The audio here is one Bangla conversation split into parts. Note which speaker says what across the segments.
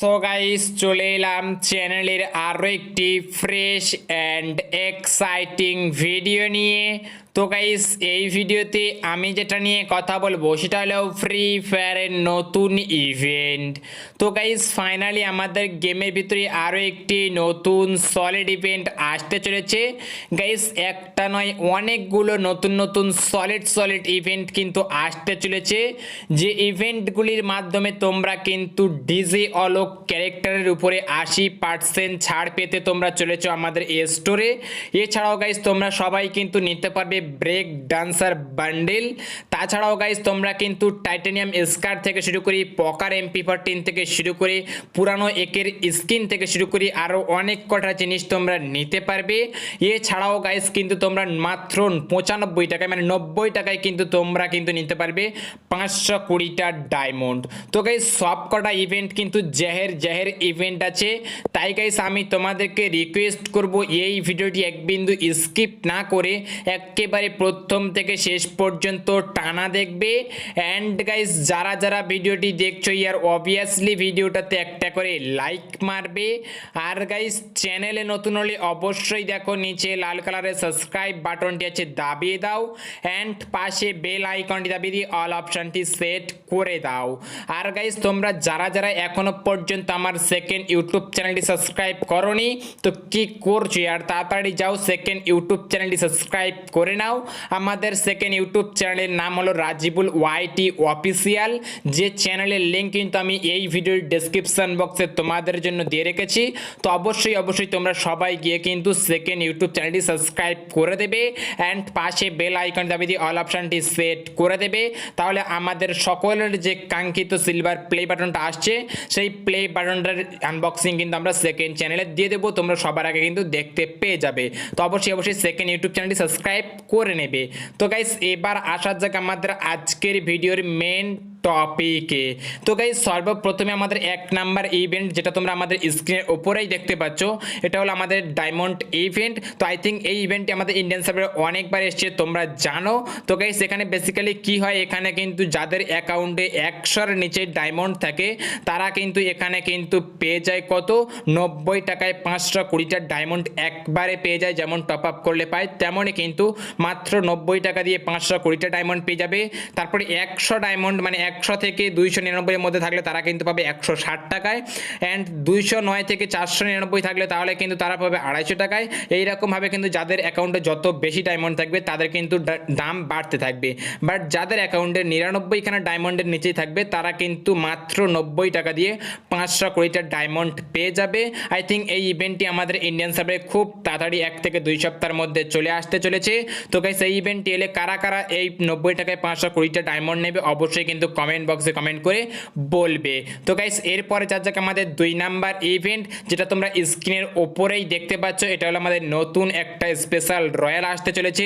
Speaker 1: সো গাইস চলে এলাম চ্যানেলের আরও একটি ফ্রেশ অ্যান্ড এক্সাইটিং ভিডিও নিয়ে। তো গাইস এই ভিডিওতে আমি যেটা নিয়ে কথা বলব সেটা হলো ফ্রি ফায়ারের নতুন ইভেন্ট তো গাইস ফাইনালি আমাদের গেমের ভিতরে আরও একটি নতুন সলিড ইভেন্ট আসতে চলেছে। গাইস একটা নয়, অনেকগুলো নতুন নতুন সলিড সলিড ইভেন্ট কিন্তু আসতে চলেছে। যে ইভেন্টগুলির মাধ্যমে তোমরা কিন্তু ডিজে অলোক ক্যারেক্টারের উপরে আশি পার্সেন্ট ছাড় পেতে তোমরা চলেছো আমাদের এ। স্টোরে এছাড়াও গাইস তোমরা সবাই কিন্তু নিতে পারবে ব্রেক ডান্সার বান্ডেল। তাছাড়াও গাইস তোমরা কিন্তু টাইটানিয়াম স্কার থেকে শুরু করি, পকার এমপি ফোরটিন থেকে শুরু করে, পুরানো একের স্কিন থেকে শুরু করি আরও অনেক কটা জিনিস তোমরা নিতে পারবে। এছাড়াও গাইস কিন্তু তোমরা মাত্র পঁচানব্বই টাকায় মানে নব্বই টাকায় কিন্তু তোমরা কিন্তু নিতে পারবে পাঁচশো কুড়িটা ডায়মন্ড তো গাইস সব কটা ইভেন্ট কিন্তু জেহের জেহের ইভেন্ট আছে। তাই গাইস আমি তোমাদেরকে রিকোয়েস্ট করব, এই ভিডিওটি এক বিন্দু স্কিপ না করে একেবারে প্রথম থেকে শেষ পর্যন্ত টানা দেখবে। অ্যান্ড গাইস যারা যারা ভিডিওটি দেখছ, ইয়ার অবভিয়াসলি ভিডিওটাতে একটা করে লাইক মারবে। আর গাইস চ্যানেলে নতুন হলে অবশ্যই দেখো, নিচে লাল কালারের সাবস্ক্রাইব বাটনটি আছে, দাবিয়ে দাও। অ্যান্ড পাশে বেল আইকনটি দাবিয়ে দিয়ে অল অপশানটি সেট করে দাও। আর গাইস তোমরা যারা যারা এখনও পর্যন্ত আমার সেকেন্ড ইউটিউব চ্যানেলটি সাবস্ক্রাইব করনি, তো কি করছ, আর তাড়াতাড়ি যাও সেকেন্ড ইউটিউব চ্যানেলটি সাবস্ক্রাইব করে নাও। আমাদের সেকেন্ড ইউটিউব চ্যানেলের নাম হলো রাজিবুল ওয়াইটি অফিসিয়াল যে চ্যানেলের লিঙ্ক কিন্তু আমি এই ভিডিওর ডেসক্রিপশন বক্সে তোমাদের জন্য দিয়ে রেখেছি। তো অবশ্যই অবশ্যই তোমরা সবাই গিয়ে কিন্তু সেকেন্ড ইউটিউব চ্যানেলটি সাবস্ক্রাইব করে দেবে অ্যান্ড পাশে বেল আইকন দাবি দিয়ে অল অপশনটি সেট করে দেবে। তাহলে আমাদের সকলের যে কাঙ্ক্ষিত সিলভার প্লে বাটনটা আসছে, সেই প্লে বাটনটার আনবক্সিং কিন্তু আমরা সেকেন্ড চ্যানেলে দিয়ে দেবো। তোমরা সবার আগে কিন্তু দেখতে পেয়ে যাবে। তো অবশ্যই অবশ্যই সেকেন্ড ইউটিউব চ্যানেলটি সাবস্ক্রাইব করে নেবে। তো গাইস এবার আসার যাক আমাদের আজকের ভিডিওর মেন টপিকে তো গাইজ সর্বপ্রথমে আমাদের এক নাম্বার ইভেন্ট যেটা তোমরা আমাদের স্ক্রিনের ওপরেই দেখতে পাচ্ছ, এটা হলো আমাদের ডায়মন্ড ইভেন্ট তো আই থিঙ্ক এই ইভেন্টটি আমাদের ইন্ডিয়ান সার্ভারে অনেকবার এসছে, তোমরা জানো। তো গাইজ এখানে বেসিক্যালি কি হয়, এখানে কিন্তু যাদের অ্যাকাউন্টে একশোর নিচে ডায়মন্ড থাকে, তারা কিন্তু এখানে কিন্তু পেয়ে যায় কত? নব্বই টাকায় পাঁচশো কুড়িটা ডায়মন্ড একবারে পেয়ে যায়, যেমন টপ আপ করলে পায়, তেমনই কিন্তু মাত্র নব্বই টাকা দিয়ে পাঁচশো কুড়িটা ডায়মন্ড পেয়ে যাবে। তারপরে একশো ডায়মন্ড মানে একশো থেকে দুইশো নিরানব্বইয়ের মধ্যে থাকলে তারা কিন্তু পাবে একশো ষাট টাকায়। অ্যান্ড দুইশো নয় থেকে চারশো নিরানব্বই থাকলে তাহলে কিন্তু তারা পাবে আড়াইশো টাকায়। এইরকমভাবে কিন্তু যাদের অ্যাকাউন্টে যত বেশি ডায়মন্ড থাকবে, তাদের কিন্তু দাম বাড়তে থাকবে। বাট যাদের অ্যাকাউন্টে নিরানব্বইখানা ডায়মন্ডের নিচেই থাকবে, তারা কিন্তু মাত্র নব্বই টাকা দিয়ে পাঁচশো কুড়িটা ডায়মন্ড পেয়ে যাবে। আই থিঙ্ক এই ইভেন্টটি আমাদের ইন্ডিয়ান সার্ভে খুব তাড়াতাড়ি এক থেকে দুই সপ্তাহের মধ্যে চলে আসতে চলেছে। তো এই ইভেন্টটি এলে কারা কারা এই নব্বই টাকায় পাঁচশো কুড়িটা ডায়মন্ড নেবে, অবশ্যই কিন্তু কমেন্ট বক্সে কমেন্ট করে বলবে। তো গাইস এরপরে যার যাক আমাদের দুই নাম্বার ইভেন্ট যেটা তোমরা স্ক্রিনের ওপরেই দেখতে পাচ্ছ, এটা হলো আমাদের নতুন একটা স্পেশাল রয়্যাল আসতে চলেছে,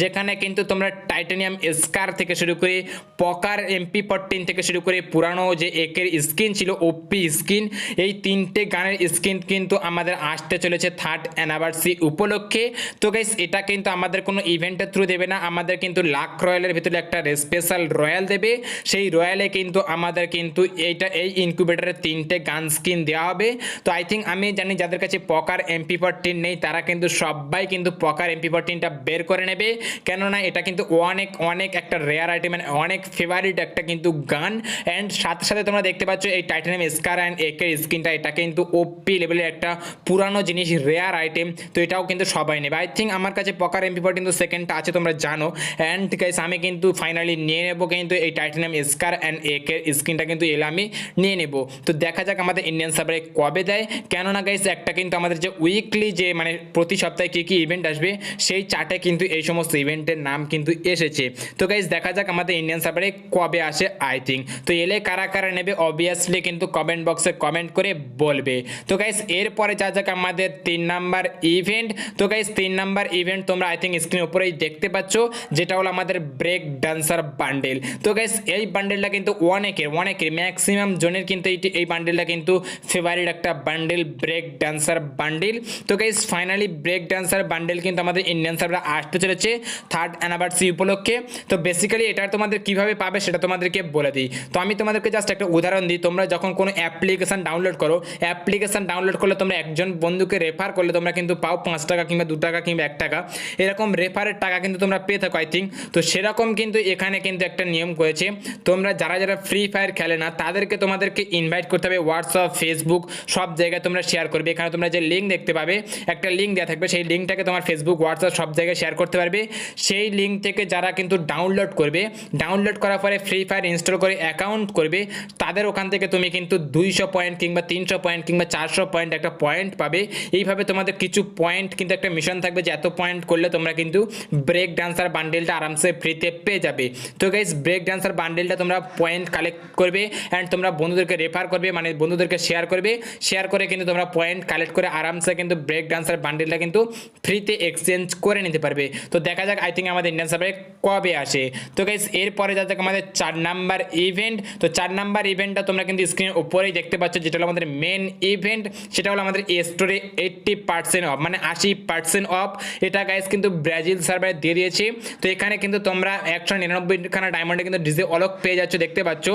Speaker 1: যেখানে কিন্তু তোমরা টাইটানিয়াম স্কার থেকে শুরু করে পকার এমপি ফোরটিন থেকে শুরু করে পুরানো যে একের স্কিন ছিল ওপি স্কিন এই তিনটে গানের স্কিন কিন্তু আমাদের আসতে চলেছে থার্ড অ্যানিভার্সারি উপলক্ষে। তো গাইস এটা কিন্তু আমাদের কোনো ইভেন্টের থ্রু দেবে না, আমাদের কিন্তু লাখ রয়্যালের ভিতরে একটা স্পেশাল রয়্যাল দেবে, সেই রয়্যালে কিন্তু আমাদের কিন্তু এইটা, এই ইনকিউবেটারের তিনটে গান স্কিন দেওয়া হবে। তো আই থিঙ্ক আমি জানি যাদের কাছে পকার এমপি ফোরটিন নেই, তারা কিন্তু সবাই কিন্তু পকার এমপি ফোরটিনটা বের করে নেবে। কেননা এটা কিন্তু অনেক অনেক একটা রেয়ার আইটেম মানে অনেক ফেভারিট একটা কিন্তু গান অ্যান্ড সাথে সাথে তোমরা দেখতে পাচ্ছ এই টাইটানিয়াম স্কার অ্যান্ড একের স্কিনটা এটা কিন্তু ওপি লেভেলের একটা পুরানো জিনিস রেয়ার আইটেম তো এটাও কিন্তু সবাই নেবে। আই থিঙ্ক আমার কাছে পকার এমপি ফোরটিন তো সেকেন্ডটা আছে, তোমরা জানো। অ্যান্ড গাইস আমি কিন্তু ফাইনালি নিয়ে নেব কিন্তু এই টাইটানিয়াম স্কার অ্যান্ড একের স্ক্রিনটা কিন্তু এলে আমি নিয়ে নেব। তো দেখা যাক আমাদের ইন্ডিয়ান সার্ভারে কবে দেয়। কেননা গাইস একটা কিন্তু আমাদের যে উইকলি যে মানে প্রতি সপ্তাহে কী কী ইভেন্ট আসবে, সেই চার্টে কিন্তু এই সমস্ত ইভেন্টের নাম কিন্তু এসেছে। তো গাইস দেখা যাক আমাদের ইন্ডিয়ান সার্ভারে কবে আসে আই থিঙ্ক তো এলে কারা কারা নেবে অবভিয়াসলি কিন্তু কমেন্ট বক্সে কমেন্ট করে বলবে। তো গাইস এরপরে যা যাক আমাদের তিন নাম্বার ইভেন্ট তো গাইস তিন নাম্বার ইভেন্ট তোমরা আই থিঙ্ক স্ক্রিন উপরেই দেখতে পাচ্ছ, যেটা হলো আমাদের ব্রেক ডান্সার বান্ডেল তো গাইস এই বান্ডেল বান্ডেলটা কিন্তু অনেকের অনেকের ম্যাক্সিমাম জনের কিন্তু এইটি এই বান্ডেলটা কিন্তু ফেভারিট একটা বান্ডেল ব্রেক ডান্সার বান্ডেল তো guys finally break dancer bundle কিন্তু আমাদের ইন্ডিয়ান সার্ভার আসতে চলেছে থার্ড অ্যানিভার্সারি উপলক্ষে। তো বেসিক্যালি এটা তোমাদের কীভাবে পাবে সেটা তোমাদেরকে বলে দিই। তো আমি তোমাদেরকে জাস্ট একটা উদাহরণ দিই, তোমরা যখন কোনো অ্যাপ্লিকেশন ডাউনলোড করো অ্যাপ্লিকেশন ডাউনলোড করলে তোমরা একজন বন্ধুকে রেফার করলে তোমরা কিন্তু পাও পাঁচ টাকা কিংবা দু টাকা কিংবা এক টাকা। এরকম রেফারের টাকা কিন্তু তোমরা পেয়ে থাকো আই থিঙ্ক তো সেরকম কিন্তু এখানে কিন্তু একটা নিয়ম করেছে। তোমরা যারা যারা ফ্রি ফায়ার খেলে না, তাদেরকে তোমাদেরকে ইনভাইট করতে হবে হোয়াটসঅ্যাপ ফেসবুক সব জায়গায় তোমরা শেয়ার করবে। এখানে তোমরা যে লিঙ্ক দেখতে পাবে, একটা লিঙ্ক দেওয়া থাকবে। সেই লিঙ্কটাকে তোমার ফেসবুক হোয়াটসঅ্যাপ সব জায়গায় শেয়ার করতে পারবে। সেই লিঙ্ক থেকে যারা কিন্তু ডাউনলোড করবে ডাউনলোড করার পরে ফ্রি ফায়ার ইনস্টল করে অ্যাকাউন্ট করবে, তাদের ওখান থেকে তুমি কিন্তু দুইশো পয়েন্ট কিংবা তিনশো পয়েন্ট কিংবা চারশো পয়েন্ট একটা পয়েন্ট পাবে। এইভাবে তোমাদের কিছু পয়েন্ট কিন্তু একটা মিশন থাকবে যে এত পয়েন্ট করলে তোমরা কিন্তু ব্রেক ডান্সার বান্ডেলটা আরামসে ফ্রিতে পেয়ে যাবে। তো গাইজ ব্রেক ডান্সার বান্ডেলটা তোমরা পয়েন্ট কালেক্ট করবে অ্যান্ড তোমরা বন্ধুদেরকে রেফার করবে মানে বন্ধুদেরকে শেয়ার করবে। শেয়ার করে কিন্তু তোমরা পয়েন্ট কালেক্ট করে আরামসে কিন্তু ব্রেক ডান্সার বান্ডেলটা কিন্তু ফ্রিতে এক্সচেঞ্জ করে নিতে পারবে। তো দেখা যাক আই থিঙ্ক আমাদের ইন্ডিয়ান সার্ভারে কবে আসে। তো গাইজ এরপরে যা যাক আমাদের চার নাম্বার ইভেন্ট তো চার নাম্বার ইভেন্টটা তোমরা কিন্তু স্ক্রিনের উপরেই দেখতে পাচ্ছ, যেটা হলো আমাদের মেন ইভেন্ট সেটা হলো আমাদের স্টোরে এইট্টি পার্সেন্ট অফ মানে আশি পার্সেন্ট অফ এটা গাইজ কিন্তু ব্রাজিল সার্ভারে দিয়ে দিয়েছে। তো এখানে কিন্তু তোমরা একশো নিরানব্বইখানা ডায়মন্ডে কিন্তু ডিজে অলক পেয়ে যাচ্ছ, দেখতে পাচ্ছ।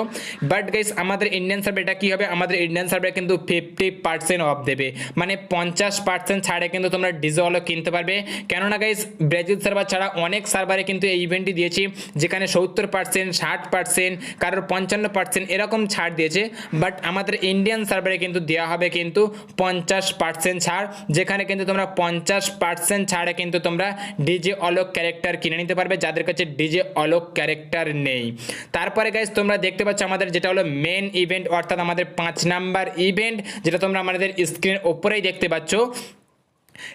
Speaker 1: বাট গাইজ আমাদের ইন্ডিয়ান সার্ভার এটা কী হবে? আমাদের ইন্ডিয়ান সার্ভারে কিন্তু ফিফটি পার্সেন্ট অফ দেবে। মানে পঞ্চাশ পার্সেন্ট ছাড়ে কিন্তু তোমরা ডিজে অলক কিনতে পারবে। কেননা গাইস ব্রাজিল সার্ভার ছাড়া অনেক সার্ভারে কিন্তু এই ইভেন্টটি দিয়েছি, যেখানে সত্তর পার্সেন্ট ষাট পার্সেন্ট কারোর পঞ্চান্ন পার্সেন্ট এরকম ছাড় দিয়েছে। বাট আমাদের ইন্ডিয়ান সার্ভারে কিন্তু দেওয়া হবে কিন্তু পঞ্চাশ পার্সেন্ট ছাড়, যেখানে কিন্তু তোমরা পঞ্চাশ পার্সেন্ট ছাড়ে কিন্তু তোমরা ডিজে অলোক ক্যারেক্টার কিনে নিতে পারবে, যাদের কাছে ডিজে অলোক ক্যারেক্টার নেই। তারপরে গাইজ তোমরা দেখতে পাচ্ছ আমাদের যেটা হলো মেন ইভেন্ট অর্থাৎ আমাদের পাঁচ নাম্বার ইভেন্ট যেটা তোমরা আমাদের স্ক্রিনের ওপরেই দেখতে পাচ্ছ।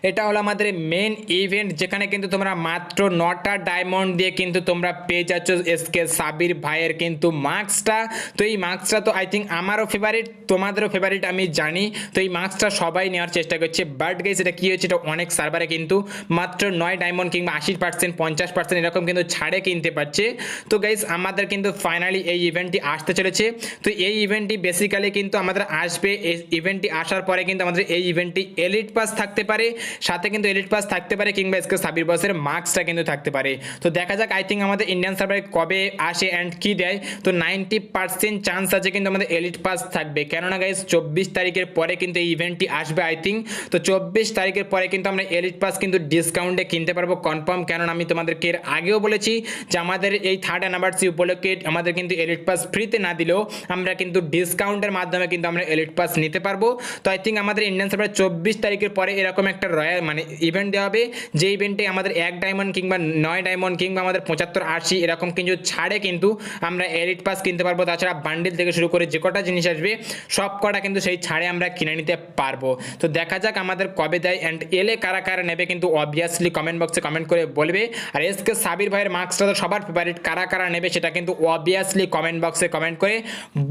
Speaker 1: এটা হলো আমাদের মেন ইভেন্ট যেখানে কিন্তু তোমরা মাত্র নটা ডায়মন্ড দিয়ে কিন্তু তোমরা পেয়ে যাচ্ছ এসকে সাবির ভাইয়ের কিন্তু মার্কসটা তো এই মার্কসটা তো আই থিঙ্ক আমারও ফেভারিট তোমাদেরও ফেভারিট আমি জানি। তো এই মার্কসটা সবাই নেওয়ার চেষ্টা করছে। বাট গেস এটা কী হয়েছে? এটা অনেক সার্ভারে কিন্তু মাত্র নয় ডায়মন্ড কিংবা আশি পার্সেন্ট পঞ্চাশ পার্সেন্ট এরকম কিন্তু ছাড়ে কিনতে পারছে। তো গাইস আমাদের কিন্তু ফাইনালি এই ইভেন্টটি আসতে চলেছে। তো এই ইভেন্টটি বেসিক্যালি কিন্তু আমাদের আসবে। এই ইভেন্টটি আসার পরে কিন্তু আমাদের এই ইভেন্টটি এলিট পাস থাকতে পারে। সাথে কিন্তু এলিট পাস থাকতে পারে কিংবা এসকে সাবির বসের মার্কসটা কিন্তু থাকতে পারে। তো দেখা যাক আই থিঙ্ক আমাদের ইন্ডিয়ান সার্ভারে কবে আসে অ্যান্ড কি দেয়। তো নাইনটি পার্সেন্ট চান্স আছে কিন্তু আমাদের এলিট পাস থাকবে। কেননা গাইজ চব্বিশ তারিখের পরে কিন্তু এই ইভেন্টটি আসবে আই থিঙ্ক তো চব্বিশ তারিখের পরে কিন্তু আমরা এলিট পাস কিন্তু ডিসকাউন্টে কিনতে পারব কনফার্ম কেননা আমি তোমাদেরকে এর আগেও বলেছি যে আমাদের এই থার্ড অ্যানিভার্সারি উপলক্ষে আমাদের কিন্তু এলিট পাস ফ্রিতে না দিলেও আমরা কিন্তু ডিসকাউন্টের মাধ্যমে কিন্তু আমরা এলিট পাস নিতে পারব। তো আই থিঙ্ক আমাদের ইন্ডিয়ান সার্ভার চব্বিশ তারিখের পরে এরকম একটা রয়্যাল মানে ইভেন্ট দেওয়া হবে। যে ইভেন্টে আমাদের এক ডায়মন্ড কিংবা নয় ডায়মন্ড কিংবা আমাদের পঁচাত্তর, আশি, এরকম কিন্তু ছাড়ে কিন্তু আমরা এলিট পাস কিনতে পারব। তাছাড়া বান্ডিল থেকে শুরু করে যে কটা জিনিস আসবে, সব কটা কিন্তু সেই ছাড়ে আমরা কিনে নিতে পারব। তো দেখা যাক আমাদের কবে দেয় অ্যান্ড এলে কারা কারা নেবে কিন্তু অবভিয়াসলি কমেন্ট বক্সে কমেন্ট করে বলবে। আর এসকে সাবির ভাইয়ের মার্কসটা তো সবার ফেভারিট কারা কারা নেবে সেটা কিন্তু অবভিয়াসলি কমেন্ট বক্সে কমেন্ট করে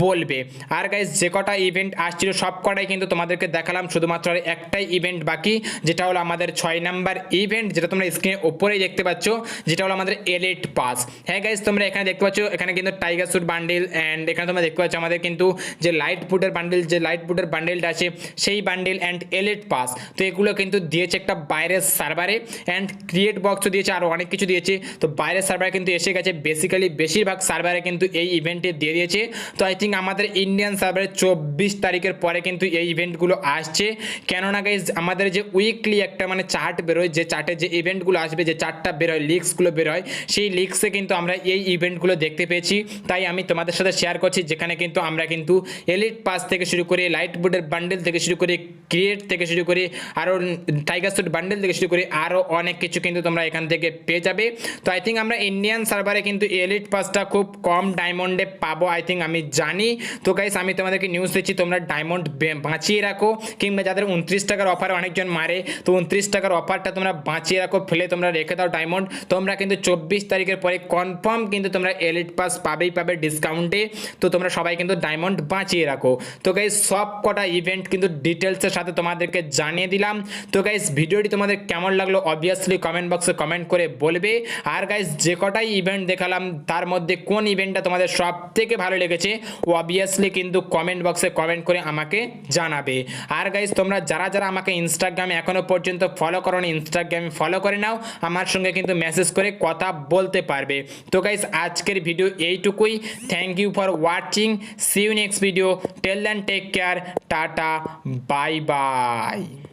Speaker 1: বলবে। আর গাইজ যে কটা ইভেন্ট আসছিল, সব কটাই কিন্তু তোমাদেরকে দেখালাম। শুধুমাত্র একটাই ইভেন্ট বাকি। যেটা হলো আমাদের ছয় নাম্বার ইভেন্ট যেটা তোমরা স্ক্রিনে ওপরেই দেখতে পাচ্ছ, যেটা হলো আমাদের এলিট পাস হ্যাঁ গাইজ তোমরা এখানে দেখতে পাচ্ছ, এখানে কিন্তু টাইগার স্যুট বান্ডিল অ্যান্ড এখানে তোমরা দেখতে পাচ্ছ আমাদের কিন্তু যে লাইট ফুটের বান্ডিল যে লাইট ফুটের বান্ডিলটা আছে, সেই বান্ডিল অ্যান্ড এলিট পাস তো এগুলো কিন্তু দিয়েছে একটা বাইরের সার্ভারে অ্যান্ড ক্রিয়েট বক্সও দিয়েছে আরও অনেক কিছু দিয়েছে। তো বাইরের সার্ভারে কিন্তু এসে গেছে বেসিক্যালি বেশিরভাগ সার্ভারে কিন্তু এই ইভেন্টে দিয়ে দিয়েছে। তো আই থিঙ্ক আমাদের ইন্ডিয়ান সার্ভারে চব্বিশ তারিখের পরে কিন্তু এই ইভেন্টগুলো আসছে। কেননা গাইজ আমাদের যে উইকলি একটা মানে চার্ট বেরোয়, যে চার্টে যে ইভেন্টগুলো আসবে, যে চার্টটা বেরোয় লিক্সগুলো বেরোয়, সেই লিক্সে কিন্তু আমরা এই ইভেন্টগুলো দেখতে পেয়েছি। তাই আমি তোমাদের সাথে শেয়ার করছি, যেখানে কিন্তু আমরা কিন্তু এলিট পাস থেকে শুরু করে লাইট বুডের বান্ডেল থেকে শুরু করে ক্রিয়েট থেকে শুরু করে আরও টাইগার স্যুট বান্ডেল থেকে শুরু করে আরও অনেক কিছু কিন্তু তোমরা এখান থেকে পেয়ে যাবে। তো আই থিঙ্ক আমরা ইন্ডিয়ান সার্ভারে কিন্তু এলিট পাসটা খুব কম ডায়মন্ডে পাবো আই থিঙ্ক আমি জানি। তো গাইস আমি তোমাদেরকে নিউজ দিচ্ছি, তোমরা ডায়মন্ড বাঁচিয়ে রাখো, কিংবা যাদের উনত্রিশ টাকার অফারে অনেকজন মারে পারে তো উনত্রিশ টাকার অফারটা তোমরা বাঁচিয়ে রাখো, ফেলে তোমরা রেখে দাও ডায়মন্ড তোমরা কিন্তু চব্বিশ তারিখের পরে কনফার্ম কিন্তু তোমরা এলিট পাস পাবেই পাবে ডিসকাউন্টে তো তোমরা সবাই কিন্তু ডায়মন্ড বাঁচিয়ে রাখো। তো গাইজ সব কটা ইভেন্ট কিন্তু ডিটেলসের সাথে তোমাদেরকে জানিয়ে দিলাম। তো গাইজ ভিডিওটি তোমাদের কেমন লাগল অবভিয়াসলি কমেন্ট বক্সে কমেন্ট করে বলবে। আর গাইজ যে কটাই ইভেন্ট দেখালাম, তার মধ্যে কোন ইভেন্টটা তোমাদের সব থেকে ভালো লেগেছে অবভিয়াসলি কিন্তু কমেন্ট বক্সে কমেন্ট করে আমাকে জানাবে। আর গাইজ তোমরা যারা যারা আমাকে ইনস্টাগ্রামে এখনও পর্যন্ত ফলো করো ইনস্টাগ্রামে ফলো করে নাও, আমার সঙ্গে কিন্তু মেসেজ করে কথা বলতে পারবে। তো গাইস আজকের ভিডিও এইটুকুই। Thank you for watching see you next video till then take care tata bye bye